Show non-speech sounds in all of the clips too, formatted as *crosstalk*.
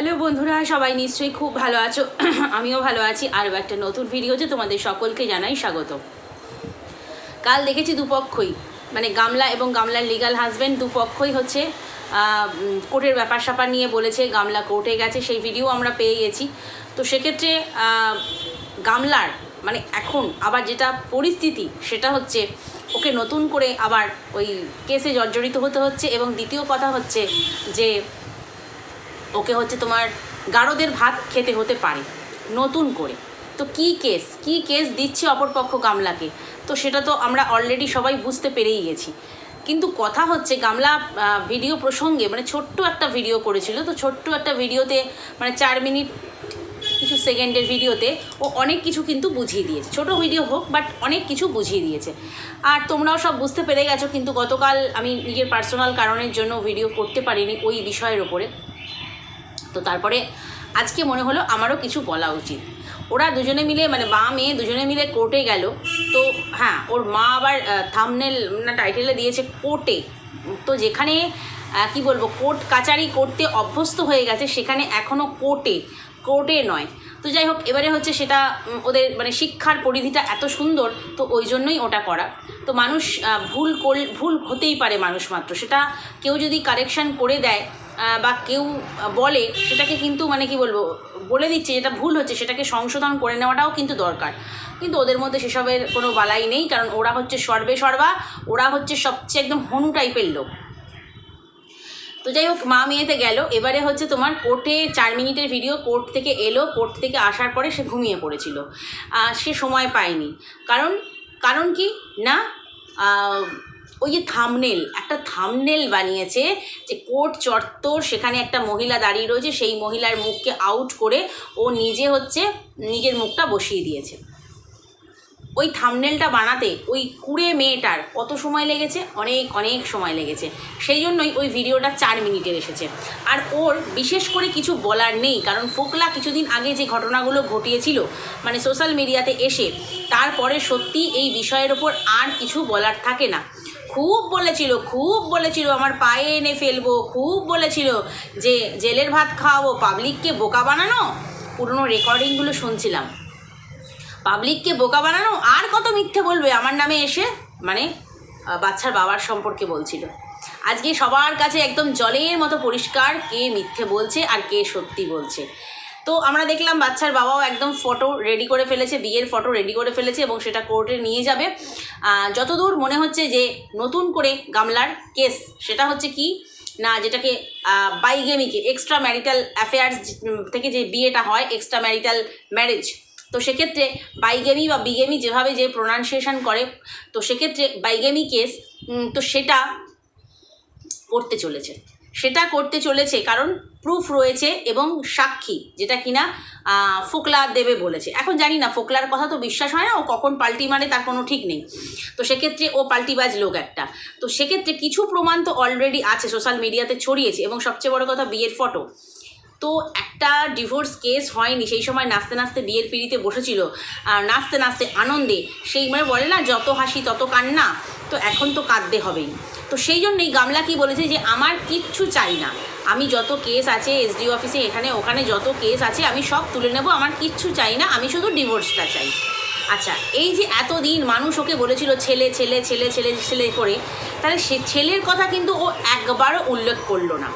Hello বন্ধুরা, সবাই নিশ্চয়ই খুব ভালো আছো? *clears throat* আমিও ভালো আছি। আরও একটা নতুন ভিডিওতে তোমাদের সকলকে জানাই স্বাগত। কাল দেখেছি দুপক্ষই মানে গামলা এবং গামলার লিগাল হাজব্যান্ড দুপক্ষই হচ্ছে কোর্টের ব্যাপার স্যাপার নিয়ে বলেছে, গামলা কোর্টে গেছে, সেই ভিডিও আমরা পেয়ে গেছি। তো সেক্ষেত্রে গামলার মানে এখন আবার যেটা পরিস্থিতি, সেটা হচ্ছে, ওকে নতুন করে আবার ওই কেসে জর্জরিত হতে হচ্ছে এবং দ্বিতীয় কথা হচ্ছে যে ওকে হচ্ছে তোমার গারদের ভাত খেতে হতে পারে, নতুন করে। তো কি কেস? কি কেস দিচ্ছে অপরপক্ষ গামলাকে? তো সেটা তো আমরা অলরেডি সবাই বুঝতে পেরেই গেছি। কিন্তু কথা হচ্ছে, গামলা ভিডিও প্রসঙ্গে মানে ছোট্ট একটা ভিডিও করেছিল। তো ছোট্ট একটা ভিডিওতে মানে চার মিনিট, কিছু সেকেন্ডের ভিডিওতে ও অনেক কিছু কিন্তু বুঝিয়ে দিয়েছে। ছোট ভিডিও হোক বাট অনেক কিছু বুঝিয়ে দিয়েছে। আর তোমরাও সব বুঝতে পেরে গেছো, কিন্তু গতকাল আমি নিজের পার্সোনাল কারণের জন্য ভিডিও করতে পারিনি ওই বিষয়ের ওপরে তো তারপরে আজকে মনে হলো আমারও কিছু বলা উচিত। ওরা দুজনে মিলে মানে মা, মেয়ে দুজনে মিলে কোর্টে গেল। তো হ্যাঁ ওর মা আবার থামনেল না টাইটেলে দিয়েছে কোর্টে। তো যেখানে কি বলব, কোর্ট কাচারি করতে অভ্যস্ত হয়ে গেছে, সেখানে এখনও কোর্টে কোর্টে নয়। তো যাই হোক, এবারে হচ্ছে সেটা ওদের মানে শিক্ষার পরিধিটা এত সুন্দর, তো ওই জন্যই ওটা করা। তো মানুষ ভুল কর, ভুল হতেই পারে মানুষ মাত্র। সেটা কেউ যদি কারেকশান করে দেয় বা কেউ বলে, সেটাকে কিন্তু মানে কি বলব, বলে দিচ্ছে, যেটা ভুল হচ্ছে, সেটাকে সংশোধন করে নেওয়াটাও কিন্তু দরকার। কিন্তু ওদের মধ্যে সেসবের কোনো বালাই নেই, কারণ ওরা হচ্ছে সর্বে সর্বা, ওরা হচ্ছে সবচেয়ে একদম হনু টাইপের লোক। তো যাই হোক, মা মেয়েতে গেল, এবারে হচ্ছে তোমার কোর্টে চার মিনিটের ভিডিও কোর্ট থেকে এলো, কোর্ট থেকে আসার পরে সে ঘুমিয়ে পড়েছিল। সে সময় পায়নি। কারণ কারণ কি? না ওই যে থামনেল একটা থামনেল বানিয়েছে যে কোর্ট চত্বর সেখানে একটা মহিলা দাঁড়িয়ে রয়েছে, সেই মহিলার মুখকে আউট করে ও নিজে হচ্ছে নিজের মুখটা বসিয়ে দিয়েছে। ওই থামনেলটা বানাতে ওই কুড়ে মেয়েটার কত সময় লেগেছে? অনেক অনেক সময় লেগেছে। সেই জন্যই ওই ভিডিওটা চার মিনিটের এসেছে। আর ওর বিশেষ করে কিছু বলার নেই, কারণ ফোকলা কিছুদিন আগে যে ঘটনাগুলো ঘটিয়েছিল মানে সোশ্যাল মিডিয়াতে এসে, তারপরে সত্যি এই বিষয়ের ওপর আর কিছু বলার থাকে না। খুব বলেছিল খুব বলেছিল, আমার পায়ে এনে ফেলব, খুব বলেছিল যে জেলের ভাত খাওয়াবো পাবলিককে বোকা বানানো? পুরনো রেকর্ডিংগুলো শুনছিলাম। পাবলিককে বোকা বানানো? আর কত মিথ্যে বলবে? আমার নামে এসে মানে বাচ্চার বাবার সম্পর্কে বলছিল। আজকে সবার কাছে একদম জলের মতো পরিষ্কার কে মিথ্যে বলছে আর কে সত্যি বলছে। তো আমরা দেখলাম বাচ্চার বাবাও একদম ফটো রেডি করে ফেলেছে, বিয়ের ফটো রেডি করে ফেলেছে এবং সেটা কোর্টে নিয়ে যাবে। যতদূর মনে হচ্ছে যে নতুন করে গামলার কেস সেটা হচ্ছে কি? না, যেটাকে বাইগেমিকে এক্সট্রা ম্যারিটাল অ্যাফেয়ার্স থেকে যে বিয়েটা হয় এক্সট্রা ম্যারিটাল ম্যারেজ তো সেক্ষেত্রে বাইগেমি বা বিগেমি যেভাবে যে প্রোনাউন্সিয়েশন করে, তো সেক্ষেত্রে বাইগেমি কেস তো সেটা করতে চলেছে। সেটা করতে চলেছে কারণ প্রুফ রয়েছে এবং সাক্ষী, যেটা কিনা ফোকলা দেবে বলেছে। এখন জানি না, ফোকলার কথা তো বিশ্বাস হয় না, ও কখন পাল্টি মানে তার কোনো ঠিক নেই। তো সেক্ষেত্রে ও পাল্টিবাজ লোক একটা। তো সেক্ষেত্রে কিছু প্রমাণ তো অলরেডি আছে সোশ্যাল মিডিয়াতে ছড়িয়েছে এবং সবচেয়ে বড় কথা বিয়ের ফটো তো একটা ডিভোর্স কেস হয়নি, সেই সময় নাচতে নাচতে বিয়ের পিড়িতে বসেছিল। আর নাচতে নাচতে আনন্দে সেই মানে বলে না, যত হাসি তত কান্না। তো এখন তো কাঁদতে হবেই। তো সেই জন্যই গামলা কি বলেছে যে, আমার কিচ্ছু চাই না। আমি যত কেস আছে এসডি অফিসে এখানে, ওখানে যত কেস আছে, আমি সব তুলে নেব। আমার কিচ্ছু চাই না। আমি শুধু ডিভোর্সটা চাই। আচ্ছা এই যে এতদিন মানুষ ওকে বলেছিল ছেলে ছেলে ছেলে ছেলে ছেলে করে, তাহলে সে ছেলের কথা কিন্তু ও একবারও উল্লেখ করল না।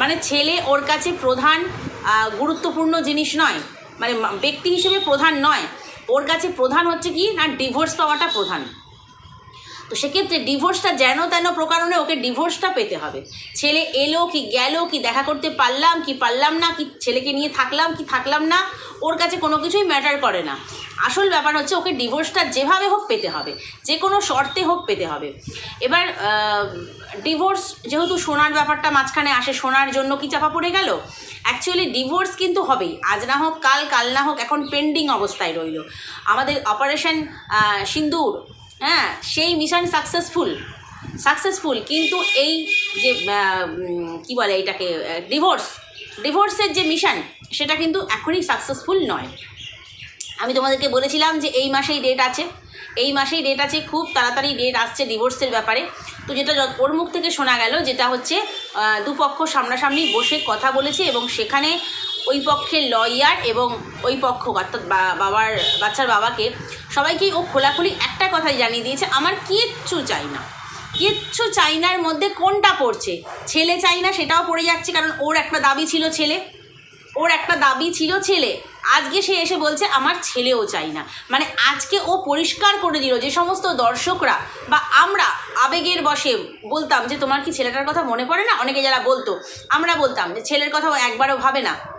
মানে ছেলে ওর কাছে প্রধান গুরুত্বপূর্ণ জিনিস নয়। মানে ব্যক্তি হিসেবে প্রধান নয়। ওর কাছে প্রধান হচ্ছে কি? না ডিভোর্স পাওয়াটা প্রধান। তো সেক্ষেত্রে ডিভোর্সটা যেন তেন প্রকারণে ওকে ডিভোর্সটা পেতে হবে। ছেলে এলো কি গেল কি দেখা করতে পারলাম, কি পারলাম না, কি ছেলেকে নিয়ে থাকলাম, কি থাকলাম না, ওর কাছে কোনো কিছুই ম্যাটার করে না। আসল ব্যাপার হচ্ছে ওকে ডিভোর্সটা যেভাবে হোক পেতে হবে, যে কোনো শর্তে হোক পেতে হবে। এবার ডিভোর্স যেহেতু সোনার ব্যাপারটা মাঝখানে আসে, সোনার জন্য কি চাপা পড়ে গেল? অ্যাকচুয়ালি ডিভোর্স কিন্তু হবেই। আজ না হোক, কাল কাল না হোক, এখন পেন্ডিং অবস্থায় রইল। আমাদের অপারেশন সিন্দুর হ্যাঁ সেই মিশন সাকসেসফুল সাকসেসফুল কিন্তু এই যে কি বলে এটাকে ডিভোর্স ডিভোর্সের যে মিশন সেটা কিন্তু এখনই সাকসেসফুল নয়। আমি তোমাদেরকে বলেছিলাম যে এই মাসেই ডেট আছে। এই মাসেই ডেট আছে, খুব তাড়াতাড়ি ডেট আসছে ডিভোর্সের ব্যাপারে। তো যেটা ওর মুখ থেকে শোনা গেল, যেটা হচ্ছে দুপক্ষ সামনাসামনি বসে কথা বলেছে এবং সেখানে ওই পক্ষের লয়ার এবং ওই পক্ষ অর্থাৎ বাবার, বাচ্চার বাবাকে সবাইকেই ও খোলাখুলি একটা কথাই জানিয়ে দিয়েছে, আমার কিচ্ছু চাই না। কিচ্ছু চাইনার মধ্যে কোনটা পড়ছে? ছেলে চাই না, সেটাও পড়ে যাচ্ছে, কারণ ওর একটা দাবি ছিল ছেলে। ওর একটা দাবি ছিল ছেলে। আজকে সে এসে বলছে, আমার ছেলেও চাই না। মানে আজকে ও পরিষ্কার করে দিল, যে সমস্ত দর্শকরা বা আমরা আবেগের বসে বলতাম যে, তোমার কি ছেলেটার কথা মনে পড়ে না? অনেকে যারা বলতো, আমরা বলতাম যে, ছেলের কথা একবারও ভাবে না।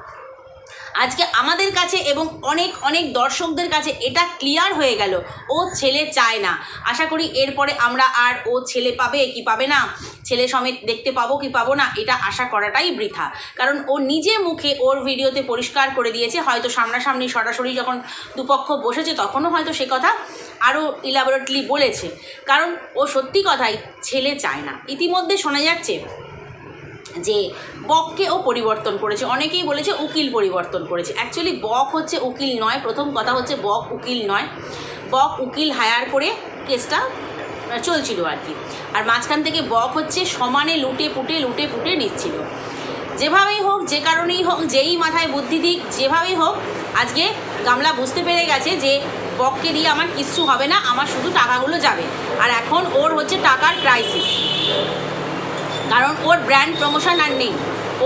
আজকে আমাদের কাছে এবং অনেক অনেক দর্শকদের কাছে এটা ক্লিয়ার হয়ে গেল। ও ছেলে চায় না। আশা করি এরপরে আমরা আর ও ছেলে পাবে কি পাবে না? ছেলে সমেত দেখতে পাবো কি পাবো না? এটা আশা করাটাই বৃথা। কারণ ও নিজে মুখে ওর ভিডিওতে পরিষ্কার করে দিয়েছে। হয়তো সামনাসামনি, সরাসরি যখন দুপক্ষ বসেছে, তখনও হয়তো সে কথা আরও ইলাবোরেটলি বলেছে। কারণ ও সত্যি কথাই ছেলে চায় না। ইতিমধ্যে শোনা যাচ্ছে যে বককে ও পরিবর্তন করেছে। অনেকেই বলেছে উকিল পরিবর্তন করেছে। অ্যাকচুয়ালি বক হচ্ছে উকিল নয়। প্রথম কথা হচ্ছে বক উকিল নয়। বক উকিল হায়ার করে কেসটা চলছিল আর কি। আর মাঝখান থেকে বক হচ্ছে সমানে লুটে পুটে লুটে পুটে নিচ্ছিল। যেভাবেই হোক, যে কারণেই হোক, যেই মাথায় বুদ্ধি দিক, যেভাবেই হোক, আজকে গামলা বুঝতে পেরে গেছে যে বককে দিয়ে আমার কিচ্ছু হবে না, আমার শুধু টাকাগুলো যাবে। আর এখন ওর হচ্ছে টাকার ক্রাইসিস কারণ ওর ব্র্যান্ড প্রমোশন আর নেই।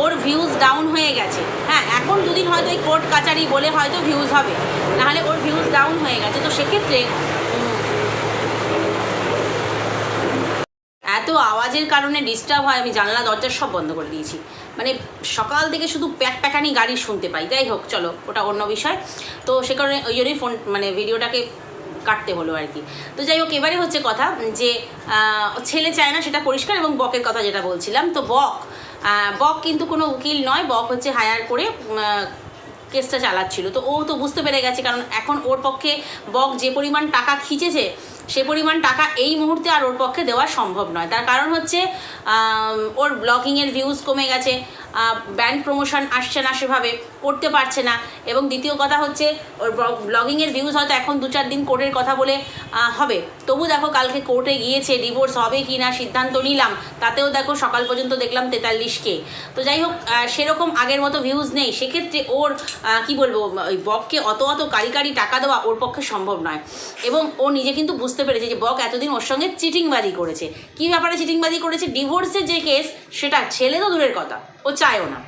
ওর ভিউজ ডাউন হয়ে গেছে। হ্যাঁ এখন দুদিন হয়তো এই কোর্ট কাচারি বলে হয়তো ভিউজ হবে। নাহলে ওর ভিউজ ডাউন হয়ে গেছে। তো সেক্ষেত্রে এত আওয়াজের কারণে ডিস্টার্ব হয়, আমি জানলা দরজা সব বন্ধ করে দিয়েছি। মানে সকাল থেকে শুধু প্যাক প্যাকানি গাড়ি শুনতে পাই। যাই হোক, চলো, ওটা অন্য বিষয়। তো সে কারণে ওই জন্যই ফোন মানে ভিডিওটাকে কাটতে হলো আর কি। তো যাই হোক, এবারে হচ্ছে কথা যে ছেলে চায় না সেটা পরিষ্কার এবং বকের কথা যেটা বলছিলাম। তো বক বক কিন্তু কোনো উকিল নয়, বক হচ্ছে হায়ার করে কেসটা চালাচ্ছিল। তো ও তো বুঝতে পেরে গেছে, কারণ এখন ওর পক্ষে বক যে পরিমাণ টাকা খিচেছে, সে পরিমাণ টাকা এই মুহূর্তে আর ওর পক্ষে দেওয়া সম্ভব নয়। তার কারণ হচ্ছে ওর ব্লগিংয়ের ভিউজ কমে গেছে ব্যান্ড প্রমোশন আসছে না সেভাবে, করতে পারছে না। এবং দ্বিতীয় কথা হচ্ছে, ওর ব্লগিংয়ের ভিউজ হয়তো এখন দু চার দিন কোর্টের কথা বলে হবে। তবু দেখো, কালকে কোর্টে গিয়েছে ডিভোর্স হবে কি না সিদ্ধান্ত নিলাম। তাতেও দেখো, সকাল পর্যন্ত দেখলাম তেতাল্লিশকে তো যাই হোক সেরকম আগের মতো ভিউজ নেই। সেক্ষেত্রে ওর কি বলব, ওই বককে অত অত কারি কারি টাকা দেওয়া ওর পক্ষে সম্ভব নয়। এবং ও নিজে কিন্তু বুঝতে পেরেছে যে বক এতদিন ওর সঙ্গে চিটিংবাজি করেছে। কী ব্যাপারে চিটিংবাজি করেছে? ডিভোর্সের যে কেস সেটা ছেলে তো দূরের কথা। ও চায়ও না।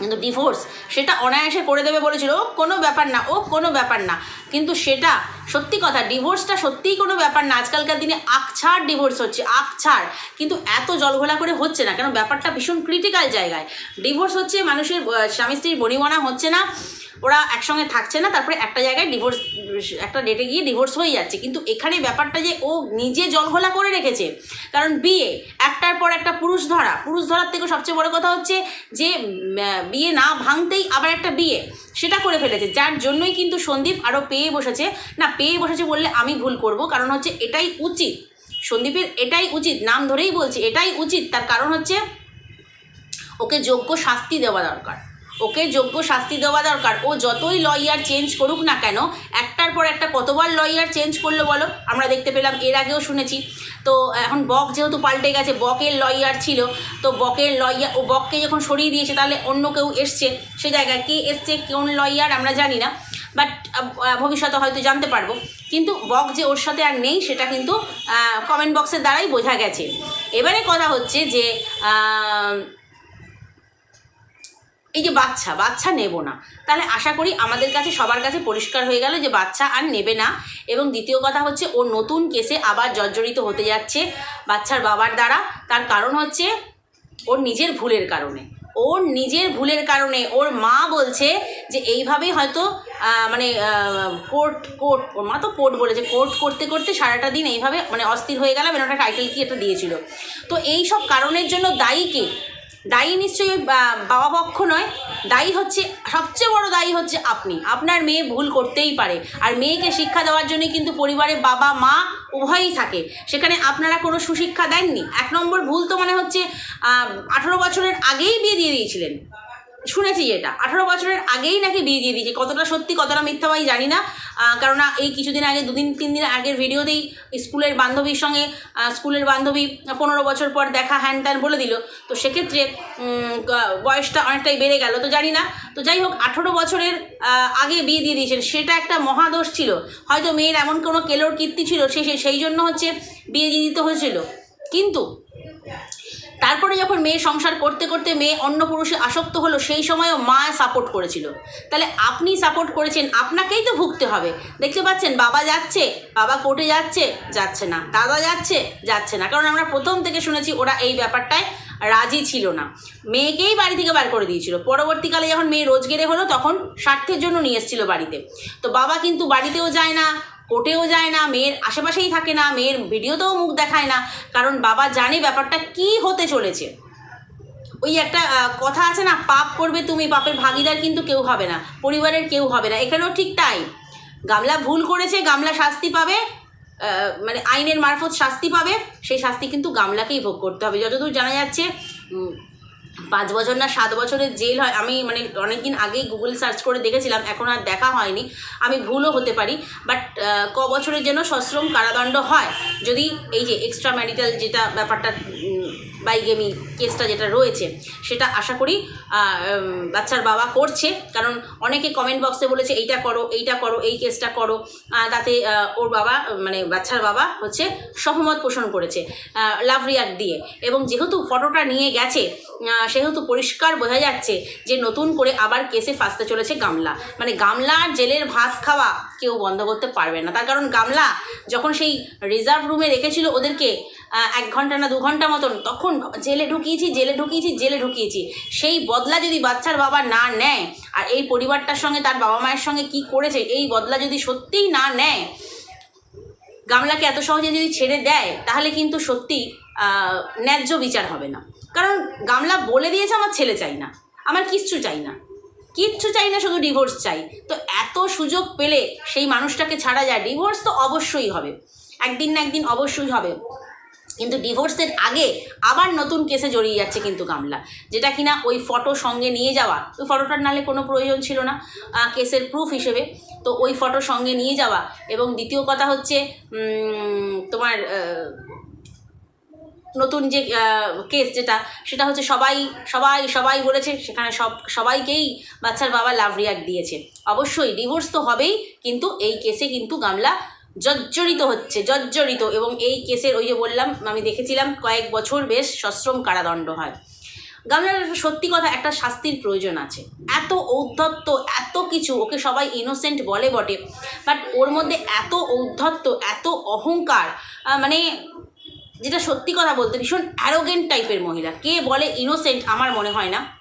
কিন্তু ডিভোর্স সেটা অনায়াসে করে দেবে বলেছিল, ও কোনো ব্যাপার না, ও কোনো ব্যাপার না। কিন্তু সেটা সত্যি কথা ডিভোর্সটা সত্যিই কোনো ব্যাপার না। আজকালকার দিনে আকছাড় ডিভোর্স হচ্ছে আকছাড় কিন্তু এত জলঘোলা করে হচ্ছে না, কেন ব্যাপারটা ভীষণ ক্রিটিক্যাল জায়গায়। ডিভোর্স হচ্ছে মানুষের স্বামী স্ত্রীর বনিমনা হচ্ছে না। ওরা একসঙ্গে থাকছে না, তারপরে একটা জায়গায় ডিভোর্স একটা ডেটে গিয়ে ডিভোর্স হয়ে যাচ্ছে। কিন্তু এখানে ব্যাপারটা যে ও নিজে জলঘোলা করে রেখেছে, কারণ বিয়ে, একটার পর একটা পুরুষ ধরা। পুরুষ ধরার থেকে সবচেয়ে বড় কথা হচ্ছে যে বিয়ে না ভাঙতেই আবার একটা বিয়ে, সেটা করে ফেলেছে। যার জন্যই কিন্তু সন্দীপ আরও পেয়ে বসেছে। না, পেয়ে বসেছে বললে আমি ভুল করব, কারণ হচ্ছে এটাই উচিত। সন্দীপের এটাই উচিত, নাম ধরেই বলছি, এটাই উচিত। তার কারণ হচ্ছে ওকে যোগ্য শাস্তি দেওয়া দরকার। ওকে যোগ্য শাস্তি দেওয়া দরকার। ও যতই লয়ার চেঞ্জ করুক না কেন, একটার পর একটা কতবার লয়ার চেঞ্জ করল বলো? আমরা দেখতে পেলাম, এর আগেও শুনেছি। তো এখন বক যেহেতু পাল্টে গেছে, বকের লয়ার ছিল, তো বকের লয়ার ও বককে যখন সরিয়ে দিয়েছে, তাহলে অন্য কেউ এসছে সে জায়গায়। কে এসছে, কোন লয়ার আমরা জানি না। বাট ভবিষ্যতে হয়তো জানতে পারব। কিন্তু বক যে ওর সাথে আর নেই, সেটা কিন্তু কমেন্ট বক্সের দ্বারাই বোঝা গেছে। এবারে কথা হচ্ছে যে এই যে বাচ্চা বাচ্চা নেব না। তাহলে আশা করি আমাদের কাছে, সবার কাছে পরিষ্কার হয়ে গেল যে বাচ্চা আর নেবে না। এবং দ্বিতীয় কথা হচ্ছে, ও নতুন কেসে আবার জর্জরিত হতে যাচ্ছে বাচ্চার বাবার দ্বারা। তার কারণ হচ্ছে, ওর নিজের ভুলের কারণে। ওর নিজের ভুলের কারণে ওর মা বলছে যে এইভাবেই হয়তো মানে কোর্ট কোর্ট ওর মা তো কোর্ট বলেছে। কোর্ট করতে করতে সারাটা দিন এইভাবে মানে অস্থির হয়ে গেলাম। একটা টাইটেল কি একটা দিয়েছিল। তো এই সব কারণের জন্য দায়ী কে? দায়ী নিশ্চয়ই বাবা পক্ষ নয়। দায়ী হচ্ছে, সবচেয়ে বড় দায়ী হচ্ছে আপনি। আপনার মেয়ে ভুল করতেই পারে। আর মেয়েকে শিক্ষা দেওয়ার জন্য কিন্তু পরিবারে বাবা, মা উভয়ই থাকে। সেখানে আপনারা কোনো সুশিক্ষা দেননি? এক নম্বর ভুল তো মানে হচ্ছে আঠেরো বছরের আগেই বিয়ে দিয়ে দিয়েছিলেন। শুনেছি এটা। আঠারো বছরের আগেই নাকি বিয়ে দিয়ে দিয়েছে। কতটা সত্যি, কতটা মিথ্যা ভাই জানি না। কেননা এই কিছুদিন আগে, দুদিন, তিন দিন আগের ভিডিওতেই স্কুলের বান্ধবীর সঙ্গে স্কুলের বান্ধবী পনেরো বছর পর দেখা, হ্যান ত্যান বলে দিল। তো সেক্ষেত্রে বয়সটা অনেকটাই বেড়ে গেল। তো জানি না। তো যাই হোক, আঠেরো বছরের আগে বিয়ে দিয়ে দিয়েছেন। সেটা একটা মহাদোষ ছিল। হয়তো মেয়ের এমন কোনো কেলোর কীর্তি ছিল সে- সেই জন্য হচ্ছে বিয়ে দিয়ে দিতে হয়েছিল। কিন্তু তারপরে যখন মেয়ে সংসার করতে করতে মেয়ে অন্য পুরুষে আসক্ত হলো, সেই সময়ও মা সাপোর্ট করেছিল। তাহলে আপনি সাপোর্ট করেছেন, আপনাকেই তো ভুগতে হবে। দেখতে পাচ্ছেন, বাবা যাচ্ছে, বাবা কোর্টে যাচ্ছে যাচ্ছে না। দাদা যাচ্ছে যাচ্ছে না। কারণ আমরা প্রথম থেকে শুনেছি ওরা এই ব্যাপারটায় রাজি ছিল না। মেয়েকেই বাড়ি থেকে বার করে দিয়েছিল। পরবর্তীকালে যখন মেয়ে রোজগেরে হলো, তখন স্বার্থের জন্য নিয়ে এসেছিল বাড়িতে। তো বাবা কিন্তু বাড়িতেও যায় না কোর্টেও যায় না, মেয়ের আশেপাশেই থাকে না, মেয়ের ভিডিওতেও মুখ দেখায় না। কারণ বাবা জানে ব্যাপারটা কি হতে চলেছে। ওই একটা কথা আছে না, পাপ করবে তুমি, পাপের ভাগিদার কিন্তু কেউ হবে না, পরিবারের কেউ হবে না। এখানেও ঠিক তাই। গামলা ভুল করেছে, গামলা শাস্তি পাবে মানে আইনের মারফত শাস্তি পাবে, সেই শাস্তি কিন্তু গামলাকেই ভোগ করতে হবে। যতদূর জানা যাচ্ছে পাঁচ বছর না সাত বছরের জেল হয়। আমি মানে অনেক দিন আগেই গুগল সার্চ করে দেখেছিলাম, এখন আর দেখা হয়নি। আমি ভুলও হতে পারি বাট ক বছরের যেন সশ্রম কারাদণ্ড হয়, যদি এই যে এক্সট্রা ম্যারিটাল যেটা ব্যাপারটা বাইগেমি কেসটা যেটা রয়েছে, সেটা আশা করি বাচ্চার বাবা করছে। কারণ অনেকে কমেন্ট বক্সে বলেছে, এইটা করো এইটা করো, এই কেসটা করো। তাতে ওর বাবা মানে বাচ্চার বাবা হচ্ছে সহমত পোষণ করেছে লাভ রিয়াক্ট দিয়ে। এবং যেহেতু ফটোটা নিয়ে গেছে সেহেতু পরিষ্কার বোঝা যাচ্ছে যে নতুন করে আবার কেসে ফাঁসতে চলেছে গামলা। মানে গামলার জেলের ভাত খাওয়া কেউ বন্ধ করতে পারবে না। তার কারণ গামলা যখন সেই রিজার্ভ রুমে রেখেছিল ওদেরকে এক ঘণ্টা না দু ঘণ্টা মতন, তখন জেলে ঢুকিয়েছি জেলে ঢুকিয়েছি জেলে ঢুকিয়েছি। সেই বদলা যদি বাচ্চার বাবা না নেয়, আর এই পরিবারটার সঙ্গে তার বাবা মায়ের সঙ্গে কি করেছে, এই বদলা যদি সত্যিই না নেয়, গামলাকে এত সহজে যদি ছেড়ে দেয়, তাহলে কিন্তু সত্যি ন্যায্য বিচার হবে না। কারণ গামলা বলে দিয়েছে, আমার ছেলে চাই না। আমার কিচ্ছু চাই না। কিচ্ছু চাই না, শুধু ডিভোর্স চাই। তো এত সুযোগ পেলে সেই মানুষটাকে ছাড়া যায় ডিভোর্স তো অবশ্যই হবে। একদিন না একদিন অবশ্যই হবে। কিন্তু ডিভোর্সের আগে আবার নতুন কেসে জড়িয়ে যাচ্ছে কিন্তু গামলা। যেটা কিনা ওই ফটো সঙ্গে নিয়ে যাওয়া ওই ফটোটার নালে কোনো প্রয়োজন ছিল না কেসের প্রুফ হিসেবে। তো ওই ফটো সঙ্গে নিয়ে যাওয়া এবং দ্বিতীয় কথা হচ্ছে তোমার নতুন যে কেস যেটা, সেটা হচ্ছে সবাই সবাই সবাই বলেছে, সেখানে সব, সবাইকেই বাচ্চার বাবা লাভ রিয়াক্ট দিয়েছে। অবশ্যই ডিভোর্স তো হবেই, কিন্তু এই কেসে কিন্তু গামলা জর্জরিত হচ্ছে, জর্জরিত এবং এই কেসের ওই যে বললাম, আমি দেখেছিলাম কয়েক বছর বেশ সশ্রম কারাদণ্ড হয়। গামলার সত্যি কথা, একটা শাস্তির প্রয়োজন আছে। এত ঔদ্ধত্য, এত কিছু, ওকে সবাই ইনোসেন্ট বলে বটে বাট ওর মধ্যে এত ঔদ্ধত্য, এত অহংকার মানে যেটা সত্যি কথা বলতে ভীষণ অ্যারোগেন্ট টাইপের মহিলা। কে বলে ইনোসেন্ট আমার মনে হয় না।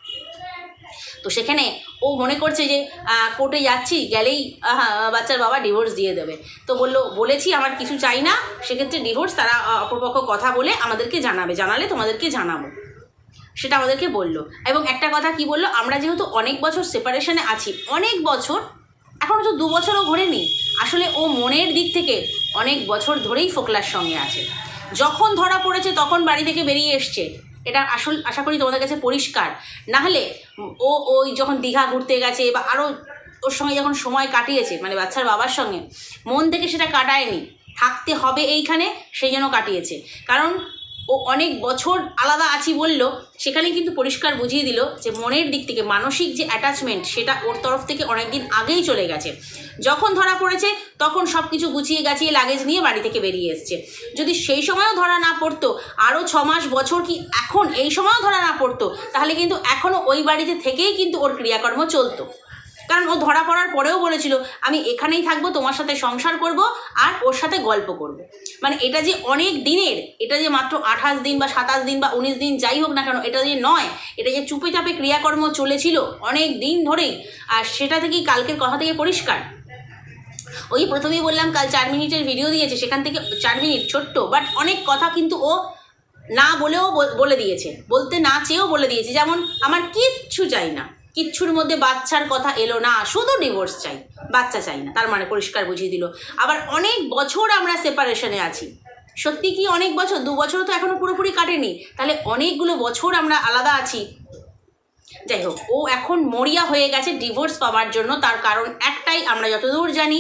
তো সেখানে ও মনে করছে যে কোর্টে যাচ্ছি, গেলেই বাচ্চার বাবা ডিভোর্স দিয়ে দেবে। তো বলল, বলেছি, আমার কিছু চাই না। সেক্ষেত্রে ডিভোর্স তারা অপরপক্ষ কথা বলে আমাদেরকে জানাবে, জানালে তোমাদেরকে জানাব। সেটা আমাদেরকে বলল। এবং একটা কথা কি বলল, আমরা যেহেতু অনেক বছর সেপারেশনে আছি, অনেক বছর, এখন তো দু বছরও ঘোরেনি। আসলে ও মনের দিক থেকে অনেক বছর ধরেই ফোকলার সঙ্গে আছে। যখন ধরা পড়েছে, তখন বাড়ি থেকে বেরিয়ে এসছে। এটা আসল, আশা করি তোমাদের কাছে পরিষ্কার। নাহলে ও ওই যখন দীঘা ঘুরতে গেছে বা আরও ওর সঙ্গে যখন সময় কাটিয়েছে মানে বাচ্চার বাবার সঙ্গে, মন থেকে সেটা কাটায়নি। থাকতে হবে এইখানে, সেই জন্য কাটিয়েছে। কারণ ও অনেক বছর আলাদা আছি বলল সেখানে কিন্তু পরিষ্কার বুঝিয়ে দিল যে মনের দিক থেকে মানসিক যে অ্যাটাচমেন্ট সেটা ওর তরফ থেকে অনেক দিন আগেই চলে গেছে। যখন ধরা পড়েছে, তখন সব কিছু গুছিয়ে গাছিয়ে লাগেজ নিয়ে বাড়ি থেকে বেরিয়ে এসছে। যদি সেই সময়ও ধরা না পড়তো আরও ছ মাস, বছর কি এখন এই সময়ও ধরা না পড়তো, তাহলে কিন্তু এখনও ওই বাড়িতে থেকেই কিন্তু ওর ক্রিয়াকর্ম চলতো। কারণ ও ধরা পড়ার পরেও বলেছিল, আমি এখানেই থাকব, তোমার সাথে সংসার করব আর ওর সাথে গল্প করব। মানে এটা যে অনেক দিনের, এটা যে মাত্র আঠাশ দিন বা সাতাশ দিন বা উনিশ দিন যাই হোক না কেন, এটা যে নয়, এটা যে চুপে চাপে ক্রিয়াকর্ম চলেছিল অনেক দিন ধরেই, আর সেটা থেকেই কালকের কথা থেকে পরিষ্কার। ওই প্রথমেই বললাম, কাল চার মিনিটের ভিডিও দিয়েছে, সেখান থেকে চার মিনিট ছোট্ট বাট অনেক কথা কিন্তু ও না বলেও বল- দিয়েছে, বলতে না চেয়েও বলে দিয়েছে, যেমন, আমার কিচ্ছু চাই না। কিচ্ছুর মধ্যে বাচ্চার কথা এলো না, শুধু ডিভোর্স চাই। বাচ্চা চাই না, তার মানে পরিষ্কার বুঝিয়ে দিল। আবার অনেক বছর আমরা সেপারেশনে আছি। সত্যি কি অনেক বছর? দু বছর তো এখনও পুরোপুরি কাটেনি। তাহলে অনেকগুলো বছর আমরা আলাদা আছি। যাই হোক, ও এখন মরিয়া হয়ে গেছে ডিভোর্স পাওয়ার জন্য। তার কারণ একটাই আমরা যতদূর জানি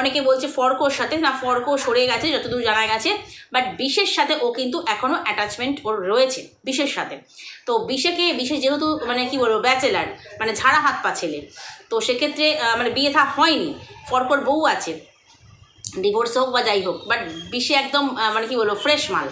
অনেকে বলছে ফরকোর সাথে। না, ফর্কো সরে গেছে, যতদূর জানা গেছে। বাট বিশের সাথে ও কিন্তু এখনও অ্যাটাচমেন্ট ওর রয়েছে বিশের সাথে। তো বিশেকে বিশেষ যেহেতু মানে কি বলব ব্যাচেলার মানে ঝাড়া হাত পা ছেলে, তো সেক্ষেত্রে মানে বিয়ে থা হয়নি, ফর্কর বউ আছে। ডিভোর্স হোক বা যাই হোক বাট বিশে একদম মানে কি বলব ফ্রেশ মাল।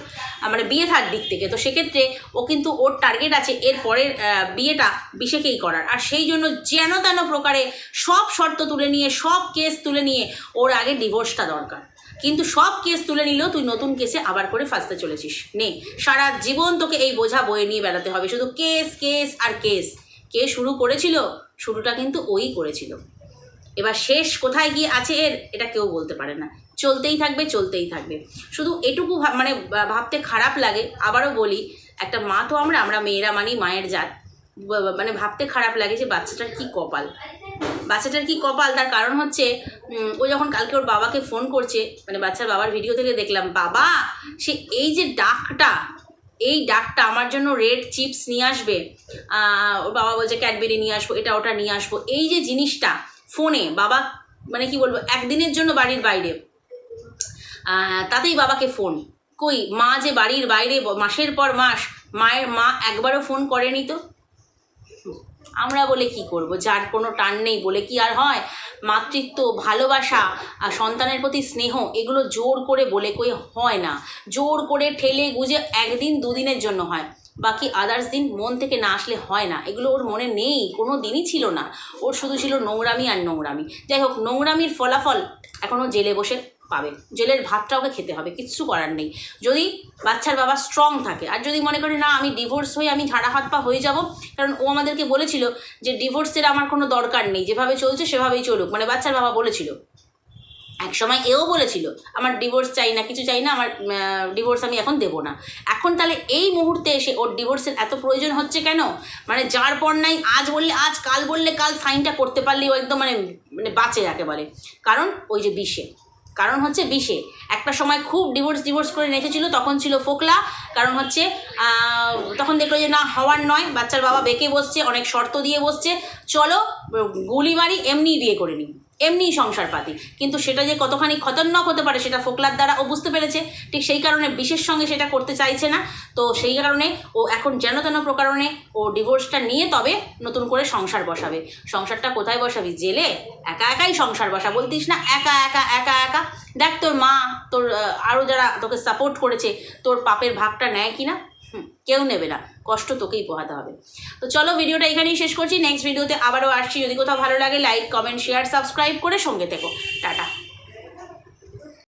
মানে বিয়ে থার দিক থেকে। তো সেক্ষেত্রে ও কিন্তু ওর টার্গেট আছে এর পরের বিয়েটা বিশেকেই করার। আর সেই জন্য যেন তেন প্রকারে সব শর্ত তুলে নিয়ে, সব কেস তুলে নিয়ে ওর আগে ডিভোর্সটা দরকার। কিন্তু সব কেস তুলে নিলেও তুই নতুন কেসে আবার করে ফাঁসতে চলেছিস। নে, সারা জীবন তোকে এই বোঝা বয়ে নিয়ে বেড়াতে হবে। শুধু কেস কেস আর কেস কে শুরু করেছিল? শুরুটা কিন্তু ওই করেছিল। এবার শেষ কোথায় গিয়ে আছে এর, এটা কেউ বলতে পারে না। চলতেই থাকবে চলতেই থাকবে। শুধু এটুকু মানে ভাবতে খারাপ লাগে। আবারও বলি, একটা মা তো আমরা আমরা মেয়েরা মানি মায়ের জাত। মানে ভাবতে খারাপ লাগে যে বাচ্চাটার কি কপাল। বাচ্চাটার কি কপাল? তার কারণ হচ্ছে ও যখন কালকে ওর বাবাকে ফোন করছে মানে বাচ্চার বাবার ভিডিও থেকে দেখলাম, বাবা, সে এই যে ডাকটা, এই ডাকটা আমার জন্য রেড চিপস নিয়ে আসবে। ওর বাবা বলছে, ক্যাডবেরি নিয়ে আসব, এটা ওটা নিয়ে আসব। এই যে জিনিসটা ফোনে বাবা মানে কি বলব, একদিনের জন্য বাড়ির বাইরে। তাতেই বাবাকে ফোন। কই, মা যে বাড়ির বাইরে, মাসের পর মাস, মায়ের মা একবারও ফোন করেনি তো? আমরা বলে কি করব? যার কোনো টান নেই, বলে কি আর হয়? মাতৃত্ব, ভালোবাসা, আর সন্তানের প্রতি স্নেহ, এগুলো জোর করে বলে কই হয় না। জোর করে ঠেলে গুজে একদিন দুদিনের জন্য হয়। বাকি আদার্স দিন মন থেকে না আসলে হয় না। এগুলো ওর মনে নেই, কোনো দিনই ছিল না। ওর শুধু ছিল নোংরামি আর নোংরামি। যাই হোক, নোংরামির ফলাফল এখনও জেলে বসে পাবে। জেলের ভাতটা ওকে খেতে হবে, কিচ্ছু করার নেই। যদি বাচ্চার বাবা স্ট্রং থাকে, আর যদি মনে করে, না, আমি ডিভোর্স হয়ে আমি ঝাড়া হাত পা হয়ে যাব, কারণ ও আমাদেরকে বলেছিল যে ডিভোর্সের আমার কোনো দরকার নেই। যেভাবে চলছে সেভাবেই চলুক। মানে বাচ্চার বাবা বলেছিল। এক সময় এও বলেছিল, আমার ডিভোর্স চাই না, কিছু চাই না, আমার ডিভোর্স আমি এখন দেবো না। এখন তাহলে এই মুহূর্তে এসে ওর ডিভোর্সের এত প্রয়োজন হচ্ছে কেন? মানে যার পর নাই, আজ বললে আজ, কাল বললে কাল সাইনটা করতে পারলেই ও একদম মানে মানে বাঁচে একেবারে। কারণ ওই যে বিষে। কারণ হচ্ছে বিষে। একটা সময় খুব ডিভোর্স ডিভোর্স করে রেখেছিল, তখন ছিল ফোকলা। কারণ হচ্ছে তখন দেখল যে না, হওয়ার নয়, বাচ্চার বাবা বেঁকে বসছে, অনেক শর্ত দিয়ে বসছে। চলো গুলি মারি এমনি বিয়ে করে নিই। এমনি সংসার পাতি কিন্তু সেটা যে কতখানি খতরনাক হতে পারে সেটা ফোকলার দ্বারা ও বুঝতে পেরেছে। ঠিক সেই কারণে বিশেষ সঙ্গে সেটা করতে চাইছে না। তো সেই কারণে ও এখন যেন তেন প্রকারণে ও ডিভোর্সটা নিয়ে তবে নতুন করে সংসার বসাবে। সংসারটা কোথায় বসাবি? জেলে? একা একাই সংসার বসা। বলতিস না, একা একা একা একা। দেখ তোর মা, তোর আরও যারা তোকে সাপোর্ট করেছে, তোর পাপের ভাগটা নেয় কি না কেউ নেবে না। কষ্ট তোকেই পোহাতে হবে। তো চলো ভিডিওটা এখানেই শেষ করছি। নেক্সট ভিডিওতে আবারও আসছি। যদি কোথাও ভালো লাগে লাইক কমেন্ট শেয়ার সাবস্ক্রাইব করে সঙ্গে থেকো। টাটা।